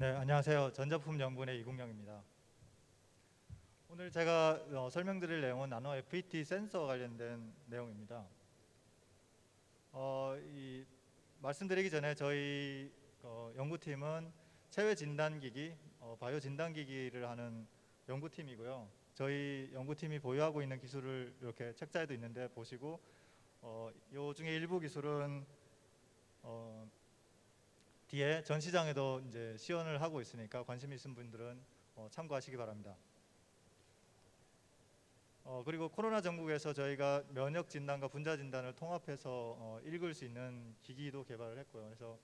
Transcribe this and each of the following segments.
네, 안녕하세요. 전자품 연구원의 이국영입니다. 오늘 제가 어, 설명드릴 내용은 나노 FET 센서 관련된 내용입니다. 어, 이 말씀드리기 전에 저희 어, 연구팀은 체외 진단기기, 어, 바이오 진단기기를 하는 연구팀이고요. 저희 연구팀이 보유하고 있는 기술을 이렇게 책자에도 있는데 보시고 어, 요 중에 일부 기술은 어, 뒤에 전시장에도 이제 시연을 하고 있으니까 관심 있으신 분들은 어, 참고하시기 바랍니다. 어, 그리고 코로나 전국에서 저희가 면역 진단과 분자 진단을 통합해서 어, 읽을 수 있는 기기도 개발을 했고요. 그래서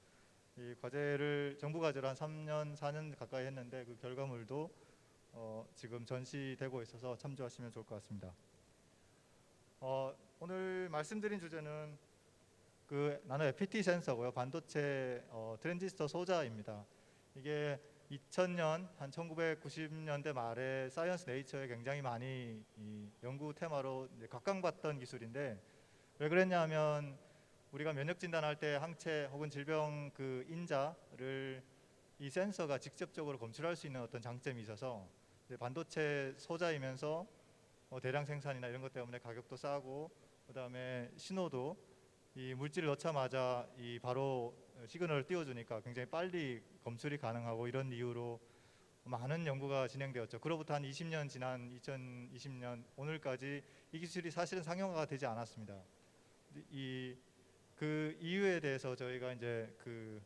이 과제를 정부 과제로 한 3년, 4년 가까이 했는데 그 결과물도 어, 지금 전시되고 있어서 참조하시면 좋을 것 같습니다. 어, 오늘 말씀드린 주제는 그 나노 FPT 센서고요. 반도체 어, 트랜지스터 소자입니다. 이게 2000년 한 1990년대 말에 사이언스 네이처에 굉장히 많이 이 연구 테마로 이제 각광받던 기술인데 왜 그랬냐면 우리가 면역 진단할 때 항체 혹은 질병 그 인자를 이 센서가 직접적으로 검출할 수 있는 어떤 장점이 있어서 이제 반도체 소자이면서 어, 대량 생산이나 이런 것 때문에 가격도 싸고 그다음에 신호도 이 물질을 넣자마자 이 바로 시그널을 띄워주니까 굉장히 빨리 검출이 가능하고 이런 이유로 많은 연구가 진행되었죠. 그로부터 한 20년 지난 2020년 오늘까지 이 기술이 사실은 상용화가 되지 않았습니다. 이 그 이유에 대해서 저희가 이제 그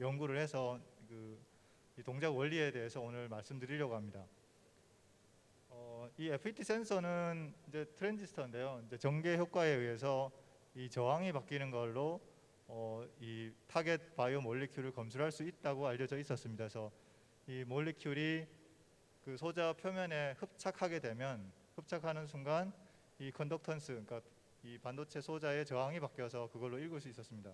연구를 해서 그이 동작 원리에 대해서 오늘 말씀드리려고 합니다. 어, 이 FET 센서는 이제 트랜지스터인데요. 이제 전개 효과에 의해서 이 저항이 바뀌는 걸로 어, 이 타겟 바이오 몰리큘을 검출할 수 있다고 알려져 있었습니다. 그래서 이 몰리큘이 그 소자 표면에 흡착하게 되면 흡착하는 순간 이 컨덕턴스 그러니까 이 반도체 소자의 저항이 바뀌어서 그걸로 읽을 수 있었습니다.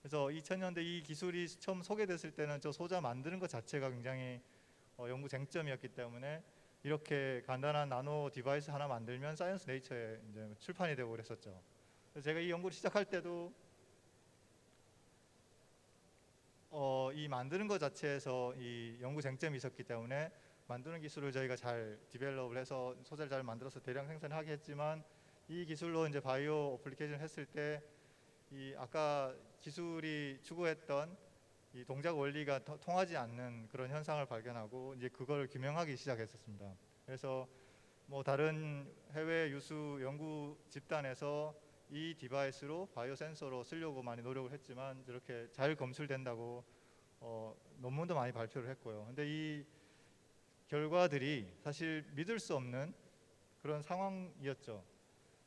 그래서 2000년대 이 기술이 처음 소개됐을 때는 저 소자 만드는 것 자체가 굉장히 어, 연구 쟁점이었기 때문에 이렇게 간단한 나노 디바이스 하나 만들면 사이언스 네이처에 이제 출판이 되고 그랬었죠. 제가 이 연구를 시작할 때도 어, 이 만드는 것 자체에서 이 연구 쟁점이 있었기 때문에 만드는 기술을 저희가 잘 디벨롭을 해서 소재를 잘 만들어서 대량 생산을 하게 했지만 이 기술로 이제 바이오 어플리케이션 했을 때 이 아까 기술이 추구했던 이 동작 원리가 더- 통하지 않는 그런 현상을 발견하고 이제 그걸 규명하기 시작했었습니다. 그래서 뭐 다른 해외 유수 연구 집단에서 이 디바이스로 바이오 센서로 쓰려고 많이 노력을 했지만 이렇게 잘 검출된다고 어, 논문도 많이 발표를 했고요. 근데 이 결과들이 사실 믿을 수 없는 그런 상황이었죠.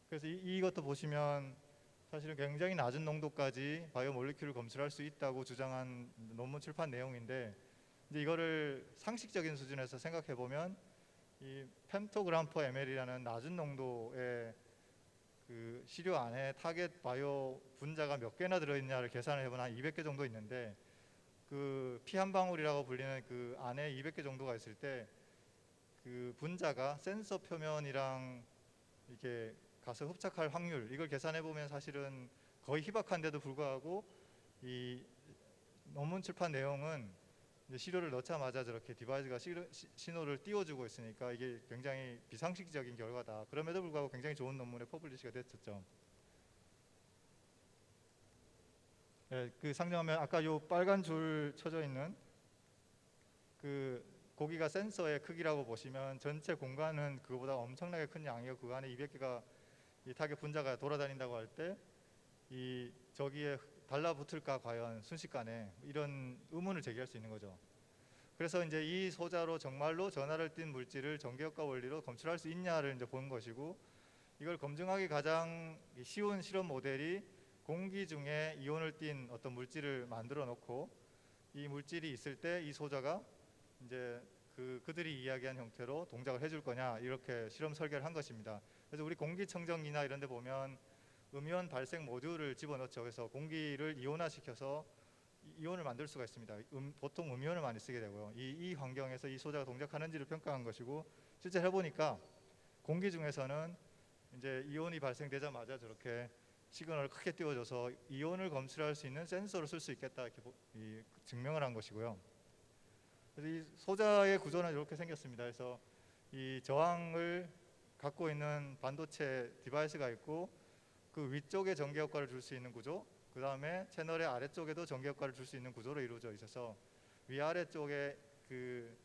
그래서 이, 이것도 보시면 사실은 굉장히 낮은 농도까지 바이오 몰리큘을 검출할 수 있다고 주장한 논문 출판 내용인데 이제 이거를 상식적인 수준에서 생각해 보면 이 펜토그램 퍼 ml이라는 낮은 농도의 그 시료 안에 타겟 바이오 분자가 몇 개나 들어있냐를 계산을 해보면 한 200개 정도 있는데 그 피 한 방울이라고 불리는 그 안에 200개 정도가 있을 때 그 분자가 센서 표면이랑 이게 가서 흡착할 확률 이걸 계산해 보면 사실은 거의 희박한데도 불구하고 이 논문 출판 내용은 이제 시료를 넣자마자 저렇게 디바이스가 시로- 시- 신호를 띄워주고 있으니까 이게 굉장히 비상식적인 결과다. 그럼에도 불구하고 굉장히 좋은 논문에 퍼블리시가 됐었죠. 네, 그 상정하면 아까 요 빨간 줄 쳐져 있는 그 고기가 센서의 크기라고 보시면 전체 공간은 그거보다 엄청나게 큰 양이고 그 안에 200개가 이 타겟 분자가 돌아다닌다고 할 때 이 저기에 달라붙을까 과연 순식간에 이런 의문을 제기할 수 있는 거죠. 그래서 이제 이 소자로 정말로 전하를 띤 물질을 전기효과 원리로 검출할 수 있냐를 이제 보는 것이고 이걸 검증하기 가장 쉬운 실험 모델이 공기 중에 이온을 띤 어떤 물질을 만들어 놓고 이 물질이 있을 때 이 소자가 이제 그 그들이 이야기한 형태로 동작을 해줄 거냐 이렇게 실험 설계를 한 것입니다. 그래서 우리 공기청정기나 이런 데 보면 음이온 발생 모듈을 집어넣죠. 그래서 공기를 이온화시켜서 이- 이온을 만들 수가 있습니다. 음, 보통 음이온을 많이 쓰게 되고요. 이, 이 환경에서 이 소자가 동작하는지를 평가한 것이고 실제 해보니까 공기 중에서는 이제 이온이 발생되자마자 저렇게 시그널을 크게 띄워줘서 이온을 검출할 수 있는 센서를 쓸 수 있겠다 이렇게 보- 이 증명을 한 것이고요. 그래서 이 소자의 구조는 이렇게 생겼습니다. 그래서 이 저항을 갖고 있는 반도체 디바이스가 있고 그 위쪽에 전기 효과를 줄 수 있는 구조, 그 다음에 채널의 아래쪽에도 전기 효과를 줄 수 있는 구조로 이루어져 있어서 위아래 쪽에 그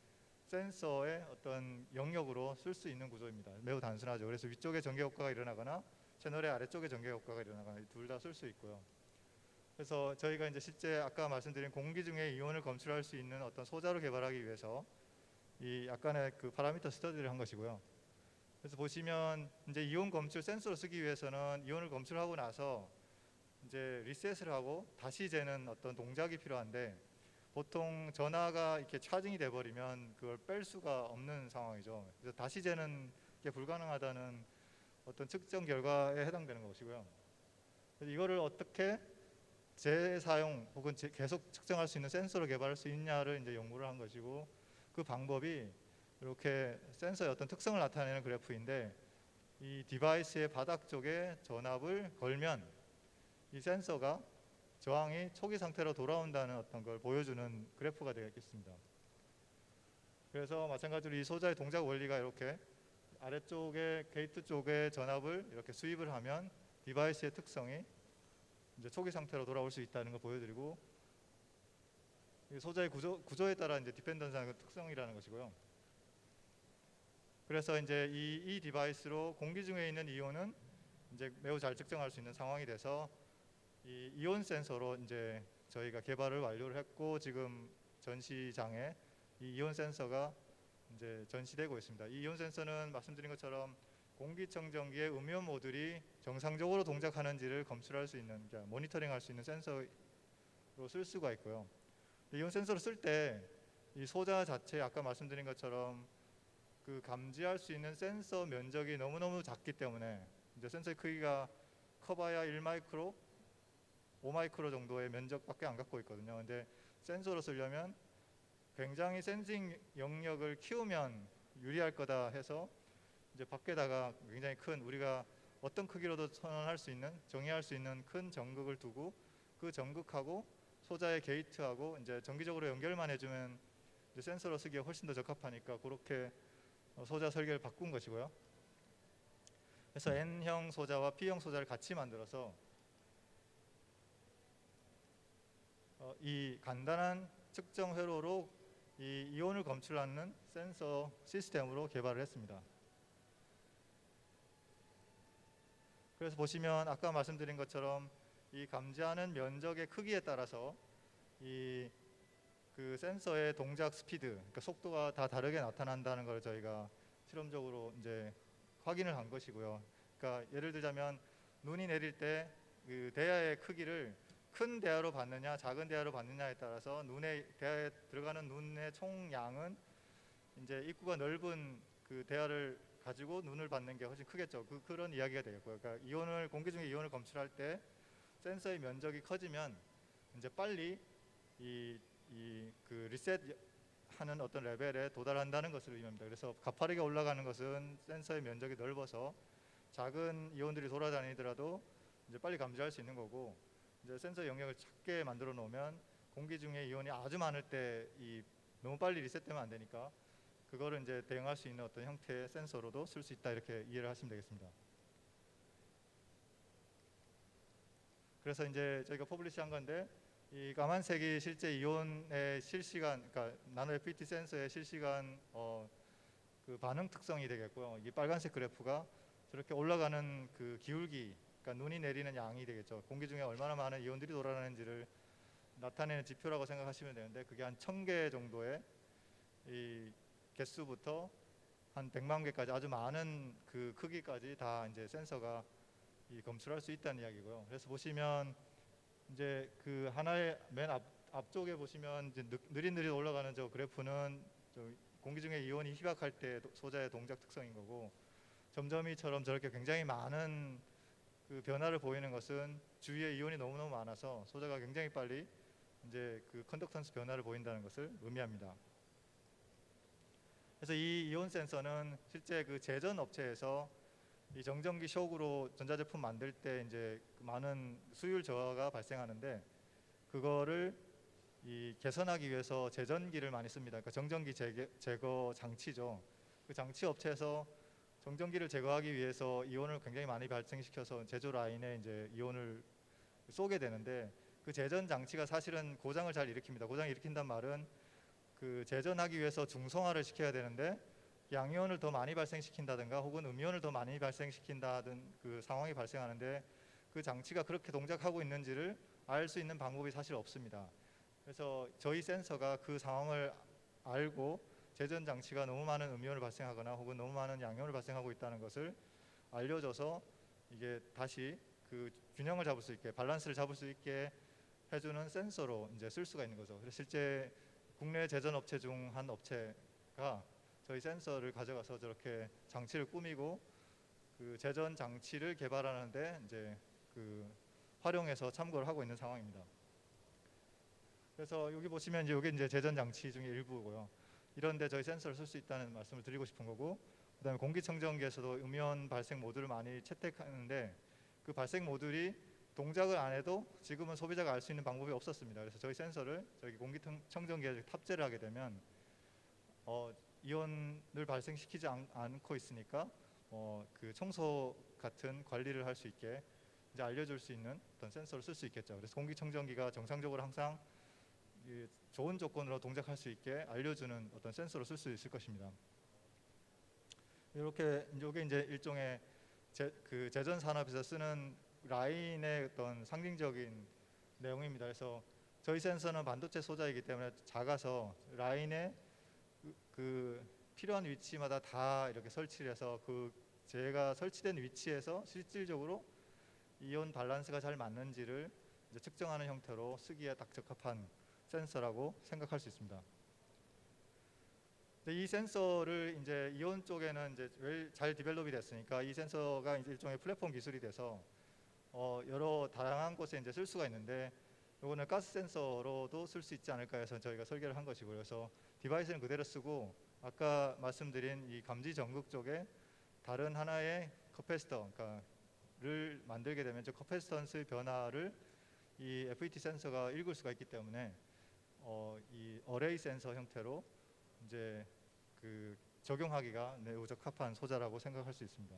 센서의 어떤 영역으로 쓸 수 있는 구조입니다. 매우 단순하죠. 그래서 위쪽에 전기 효과가 일어나거나 채널의 아래쪽에 전기 효과가 일어나거나 둘 다 쓸 수 있고요. 그래서 저희가 이제 실제 아까 말씀드린 공기 중에 이온을 검출할 수 있는 어떤 소자로 개발하기 위해서 이 약간의 그 파라미터 스터디를 한 것이고요. 그래서 보시면 이제 이온 검출 센서로 쓰기 위해서는 이온을 검출하고 나서 이제 리셋을 하고 다시 재는 어떤 동작이 필요한데 보통 전화가 이렇게 차징이 돼 버리면 그걸 뺄 수가 없는 상황이죠. 그래서 다시 재는 게 불가능하다는 어떤 측정 결과에 해당되는 것이고요. 이거를 어떻게 재사용 혹은 재- 계속 측정할 수 있는 센서로 개발할 수 있냐를 이제 연구를 한 것이고 그 방법이 이렇게 센서의 어떤 특성을 나타내는 그래프인데 이 디바이스의 바닥 쪽에 전압을 걸면 이 센서가 저항이 초기 상태로 돌아온다는 어떤 걸 보여주는 그래프가 되겠습니다. 그래서 마찬가지로 이 소자의 동작 원리가 이렇게 아래쪽에 게이트 쪽에 전압을 이렇게 수입을 하면 디바이스의 특성이 이제 초기 상태로 돌아올 수 있다는 걸 보여드리고 이 소자의 구조, 구조에 따라 이제 디펜던스하는 그 특성이라는 것이고요. 그래서 이제 이, 이 디바이스로 공기 중에 있는 이온은 이제 매우 잘 측정할 수 있는 상황이 돼서 이 이온 센서로 이제 저희가 개발을 완료를 했고 지금 전시장에 이 이온 센서가 이제 전시되고 있습니다. 이 이온 센서는 말씀드린 것처럼 공기청정기의 음이온 모듈이 정상적으로 동작하는지를 검출할 수 있는 그러니까 모니터링할 수 있는 센서로 쓸 수가 있고요. 이온 센서를 쓸 때 이 소자 자체 아까 말씀드린 것처럼 그 감지할 수 있는 센서 면적이 너무너무 작기 때문에 이제 센서의 크기가 커봐야 1마이크로, 5마이크로 정도의 면적밖에 안 갖고 있거든요. 근데 센서로 쓰려면 굉장히 센싱 영역을 키우면 유리할 거다 해서 이제 밖에다가 굉장히 큰 우리가 어떤 크기로도 선언할 수 있는 정의할 수 있는 큰 전극을 두고 그 전극하고 소자의 게이트하고 이제 정기적으로 연결만 해주면 센서로 쓰기에 훨씬 더 적합하니까 그렇게 어, 소자 설계를 바꾼 것이고요. 그래서 N형 소자와 P형 소자를 같이 만들어서 어, 이 간단한 측정 회로로 이 이온을 검출하는 센서 시스템으로 개발을 했습니다. 그래서 보시면 아까 말씀드린 것처럼 이 감지하는 면적의 크기에 따라서 이 그 센서의 동작 스피드, 그러니까 속도가 다 다르게 나타난다는 걸 저희가 실험적으로 이제 확인을 한 것이고요. 그러니까 예를 들자면 눈이 내릴 때 그 대야의 크기를 큰 대야로 받느냐 작은 대야로 받느냐에 따라서 눈에 대야에 들어가는 눈의 총량은 이제 입구가 넓은 그 대야를 가지고 눈을 받는 게 훨씬 크겠죠. 그 그런 이야기가 되겠고요. 그러니까 이온을 공기 중에 이온을 검출할 때 센서의 면적이 커지면 이제 빨리 이 이 그 리셋 하는 어떤 레벨에 도달한다는 것을 의미합니다. 그래서 가파르게 올라가는 것은 센서의 면적이 넓어서 작은 이온들이 돌아다니더라도 이제 빨리 감지할 수 있는 거고 이제 센서 영역을 작게 만들어 놓으면 공기 중에 이온이 아주 많을 때 이 너무 빨리 리셋되면 안 되니까 그거를 이제 대응할 수 있는 어떤 형태의 센서로도 쓸 수 있다 이렇게 이해를 하시면 되겠습니다. 그래서 이제 저희가 퍼블리시한 건데 이 까만색이 실제 이온의 실시간, 그러니까 나노 FPT 센서의 실시간 어, 그 반응 특성이 되겠고요. 이 빨간색 그래프가 저렇게 올라가는 그 기울기, 그러니까 눈이 내리는 양이 되겠죠. 공기 중에 얼마나 많은 이온들이 돌아다니는지를 나타내는 지표라고 생각하시면 되는데 그게 한 천 개 정도의 이 개수부터 한 100만 개까지 아주 많은 그 크기까지 다 이제 센서가 이 검출할 수 있다는 이야기고요. 그래서 보시면 이제 그 하나의 맨 앞, 앞쪽에 보시면 이제 느- 느릿느릿 올라가는 저 그래프는 저 공기 중에 이온이 희박할 때 도- 소자의 동작 특성인 거고 점점이처럼 저렇게 굉장히 많은 그 변화를 보이는 것은 주위에 이온이 너무너무 많아서 소자가 굉장히 빨리 이제 그 컨덕턴스 변화를 보인다는 것을 의미합니다. 그래서 이 이온 센서는 실제 그 제전 업체에서 이 정전기 쇼크로 전자제품 만들 때 이제 그 많은 수율 저하가 발생하는데 그거를 이 개선하기 위해서 제전기를 많이 씁니다. 그러니까 정전기 제거, 제거 장치죠. 그 장치 업체에서 정전기를 제거하기 위해서 이온을 굉장히 많이 발생시켜서 제조 라인에 이제 이온을 쏘게 되는데 그 제전 장치가 사실은 고장을 잘 일으킵니다. 고장 일으킨단 말은 그 제전하기 위해서 중성화를 시켜야 되는데 양이온을 더 많이 발생시킨다든가 혹은 음이온을 더 많이 발생시킨다든 그 상황이 발생하는데 그 장치가 그렇게 동작하고 있는지를 알 수 있는 방법이 사실 없습니다. 그래서 저희 센서가 그 상황을 알고 제전 장치가 너무 많은 음이온을 발생하거나 혹은 너무 많은 양이온을 발생하고 있다는 것을 알려줘서 이게 다시 그 균형을 잡을 수 있게 밸런스를 잡을 수 있게 해주는 센서로 이제 쓸 수가 있는 거죠. 그래서 실제 국내 제전 업체 중 한 업체가 저희 센서를 가져가서 저렇게 장치를 꾸미고 그 제전 장치를 개발하는데 이제 그 활용해서 참고를 하고 있는 상황입니다. 그래서 여기 보시면 이제 이게 이제 제전 장치 중에 일부고요. 이런데 저희 센서를 쓸 수 있다는 말씀을 드리고 싶은 거고, 그다음에 공기청정기에서도 음이온 발생 모듈을 많이 채택하는데 그 발생 모듈이 동작을 안 해도 지금은 소비자가 알 수 있는 방법이 없었습니다. 그래서 저희 센서를 저기 공기청정기에 탑재를 하게 되면 어, 이온을 발생시키지 않, 않고 있으니까 어, 그 청소 같은 관리를 할 수 있게 이제 알려줄 수 있는 어떤 센서를 쓸 수 있겠죠. 그래서 공기청정기가 정상적으로 항상 이 좋은 조건으로 동작할 수 있게 알려주는 어떤 센서로 쓸 수 있을 것입니다. 이렇게 이게 이제 일종의 제, 그 제전 산업에서 쓰는 라인의 어떤 상징적인 내용입니다. 그래서 저희 센서는 반도체 소자이기 때문에 작아서 라인에 그, 그 필요한 위치마다 다 이렇게 설치를 해서 그 제가 설치된 위치에서 실질적으로 이온 밸런스가 잘 맞는지를 측정하는 형태로 쓰기에 딱 적합한 센서라고 생각할 수 있습니다. 이 센서를 이제 이온 쪽에는 이제 웰잘 디벨롭이 됐으니까 이 센서가 이제 일종의 플랫폼 기술이 돼서 어 여러 다양한 곳에 이제 쓸 수가 있는데 이거는 가스 센서로도 쓸 수 있지 않을까 해서 저희가 설계를 한 것이고요. 그래서 디바이스는 그대로 쓰고 아까 말씀드린 이 감지 전극 쪽에 다른 하나의 커패시터, 그러니까를 만들게 되면 저 커패시턴스의 변화를 이 FET 센서가 읽을 수가 있기 때문에 어, 이 어레이 센서 형태로 이제 그 적용하기가 매우 적합한 소자라고 생각할 수 있습니다.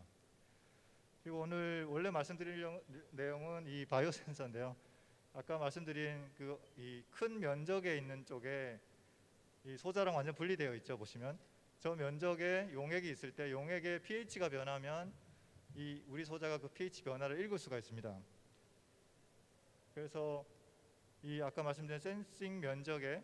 그리고 오늘 원래 말씀드릴 영- 내용은 이 바이오 센서인데요. 아까 말씀드린 그 이 큰 면적에 있는 쪽에 이 소자랑 완전 분리되어 있죠. 보시면 저 면적에 용액이 있을 때 용액의 pH가 변하면 이 우리 소자가 그 pH 변화를 읽을 수가 있습니다. 그래서 이 아까 말씀드린 센싱 면적에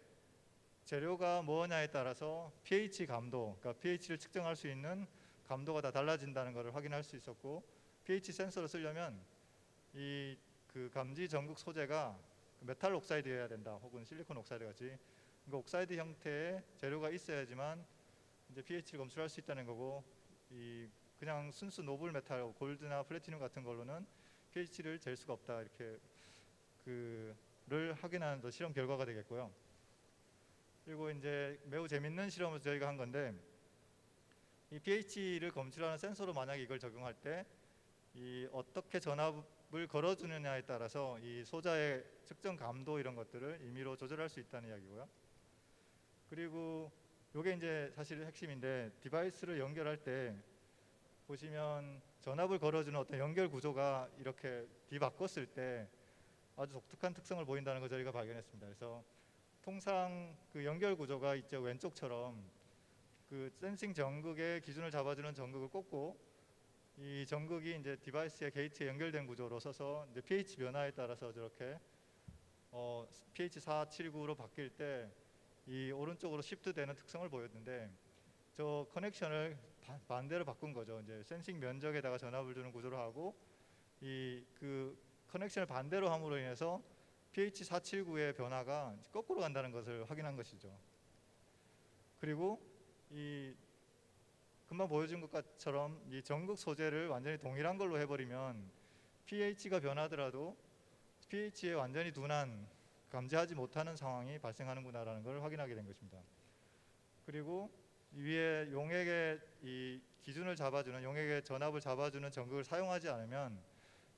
재료가 뭐냐에 따라서 pH 감도, 그러니까 pH를 측정할 수 있는 감도가 다 달라진다는 것을 확인할 수 있었고 pH 센서를 쓰려면 이 그 감지 전극 소재가 메탈 옥사이드여야 된다, 혹은 실리콘 옥사이드 같이 그 옥사이드 형태의 재료가 있어야지만 이제 pH를 검출할 수 있다는 거고 이 그냥 순수 노블 메탈, 골드나 플래티늄 같은 걸로는 pH를 잴 수가 없다 이렇게 그를 확인하는 또 실험 결과가 되겠고요. 그리고 이제 매우 재밌는 실험을 저희가 한 건데 이 pH를 검출하는 센서로 만약 이걸 적용할 때 이 어떻게 전압을 걸어주느냐에 따라서 이 소자의 측정 감도 이런 것들을 임의로 조절할 수 있다는 이야기고요. 그리고 이게 이제 사실 핵심인데 디바이스를 연결할 때 보시면 전압을 걸어주는 어떤 연결 구조가 이렇게 뒤바꿨을 때 아주 독특한 특성을 보인다는 걸 저희가 발견했습니다. 그래서 통상 그 연결 구조가 있죠 왼쪽처럼 그 센싱 전극의 기준을 잡아주는 전극을 꽂고 이 전극이 이제 디바이스의 게이트에 연결된 구조로 서서 이제 pH 변화에 따라서 저렇게 어, pH 479로 바뀔 때 이 오른쪽으로 시프트 되는 특성을 보였는데 저 커넥션을 바- 반대로 바꾼 거죠. 이제 센싱 면적에다가 전압을 주는 구조로 하고 이 그 커넥션을 반대로 함으로 인해서 pH 479의 변화가 거꾸로 간다는 것을 확인한 것이죠. 그리고 이 금방 보여준 것처럼 이 전극 소재를 완전히 동일한 걸로 해버리면 pH가 변하더라도 pH에 완전히 둔한 감지하지 못하는 상황이 발생하는구나라는 걸 확인하게 된 것입니다. 그리고 이 위에 용액의 이 기준을 잡아주는 용액의 전압을 잡아주는 전극을 사용하지 않으면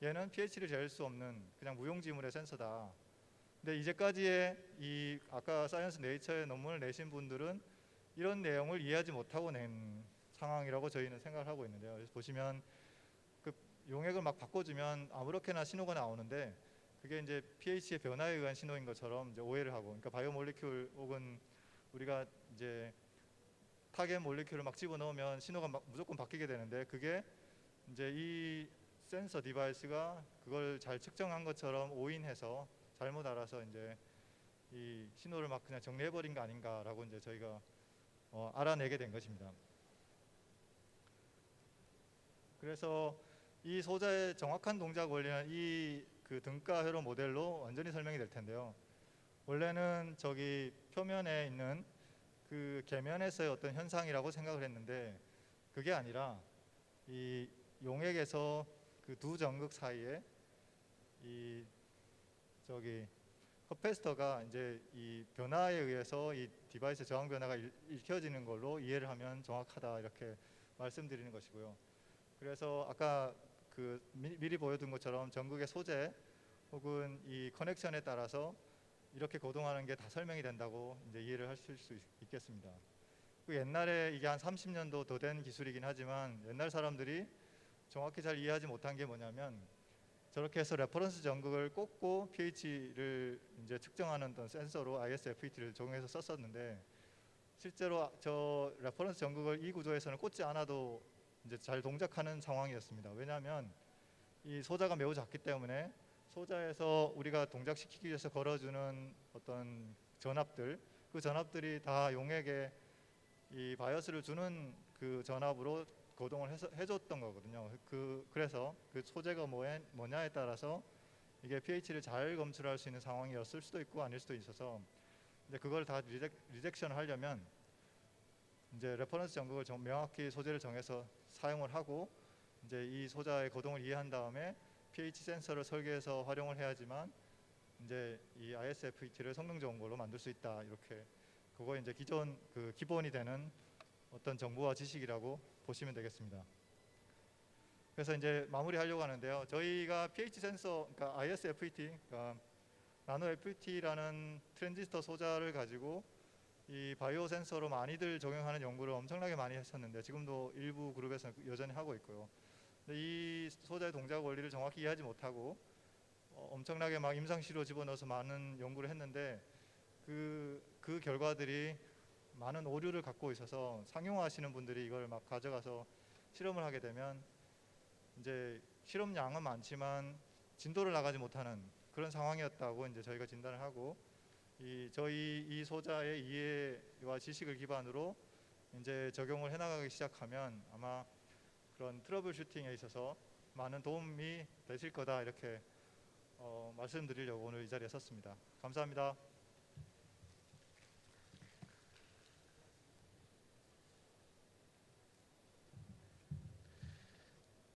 얘는 pH를 재일 수 없는 그냥 무용지물의 센서다. 근데 이제까지의 이 아까 사이언스 네이처의 논문을 내신 분들은 이런 내용을 이해하지 못하고 낸 상황이라고 저희는 생각을 하고 있는데요. 그래서 보시면 그 용액을 막 바꿔주면 아무렇게나 신호가 나오는데 그게 이제 pH의 변화에 의한 신호인 것처럼 이제 오해를 하고, 그러니까 바이오 몰리큘 혹은 우리가 이제 타겟 몰리큘을 막 집어넣으면 신호가 막 무조건 바뀌게 되는데 그게 이제 이 센서 디바이스가 그걸 잘 측정한 것처럼 오인해서 잘못 알아서 이제 이 신호를 막 그냥 정리해 버린 거 아닌가라고 이제 저희가 어, 알아내게 된 것입니다. 그래서 이 소자의 정확한 동작 원리는 이 그 등가 회로 모델로 완전히 설명이 될 텐데요. 원래는 저기 표면에 있는 그 계면에서의 어떤 현상이라고 생각을 했는데 그게 아니라 이 용액에서 그 두 전극 사이에 이 저기 커패스터가 이제 이 변화에 의해서 이 디바이스 저항 변화가 일- 읽혀지는 걸로 이해를 하면 정확하다 이렇게 말씀드리는 것이고요. 그래서 아까 그 미, 미리 보여둔 것처럼 전극의 소재 혹은 이 커넥션에 따라서 이렇게 거동하는 게 다 설명이 된다고 이제 이해를 하실 수 있- 있겠습니다. 그 옛날에 이게 한 30년도 더 된 기술이긴 하지만 옛날 사람들이 정확히 잘 이해하지 못한 게 뭐냐면 저렇게 해서 레퍼런스 전극을 꽂고 pH를 이제 측정하는 어떤 센서로 ISFET를 적용해서 썼었는데 실제로 저 레퍼런스 전극을 이 구조에서는 꽂지 않아도 이제 잘 동작하는 상황이었습니다. 왜냐하면 이 소자가 매우 작기 때문에 소자에서 우리가 동작시키기 위해서 걸어주는 어떤 전압들 그 전압들이 다 용액에 이 바이어스를 주는 그 전압으로 거동을 해서, 해줬던 거거든요. 그 그래서 그 소재가 뭐에, 뭐냐에 따라서 이게 pH를 잘 검출할 수 있는 상황이었을 수도 있고 아닐 수도 있어서 이제 그걸 다 리젝, 리젝션을 하려면 이제 레퍼런스 전극을 정- 명확히 소재를 정해서 사용을 하고 이제 이 소자의 거동을 이해한 다음에 pH 센서를 설계해서 활용을 해야지만 이제 이 ISFET를 성능 좋은 걸로 만들 수 있다 이렇게 그거 이제 기존 그 기본이 되는 어떤 정보와 지식이라고 보시면 되겠습니다. 그래서 이제 마무리하려고 하는데요. 저희가 pH 센서, 그러니까 ISFET, 그러니까 나노 FET라는 트랜지스터 소자를 가지고 이 바이오 센서로 많이들 적용하는 연구를 엄청나게 많이 했었는데 지금도 일부 그룹에서 여전히 하고 있고요. 근데 이 소자의 동작 원리를 정확히 이해하지 못하고 어, 엄청나게 막 임상시로 집어넣어서 많은 연구를 했는데 그, 그 결과들이 많은 오류를 갖고 있어서 상용화하시는 분들이 이걸 막 가져가서 실험을 하게 되면 이제 실험량은 많지만 진도를 나가지 못하는 그런 상황이었다고 이제 저희가 진단을 하고 이 저희 이 소자의 이해와 지식을 기반으로 이제 적용을 해나가기 시작하면 아마 그런 트러블 슈팅에 있어서 많은 도움이 되실 거다 이렇게 어, 말씀드리려고 오늘 이 자리에 섰습니다. 감사합니다.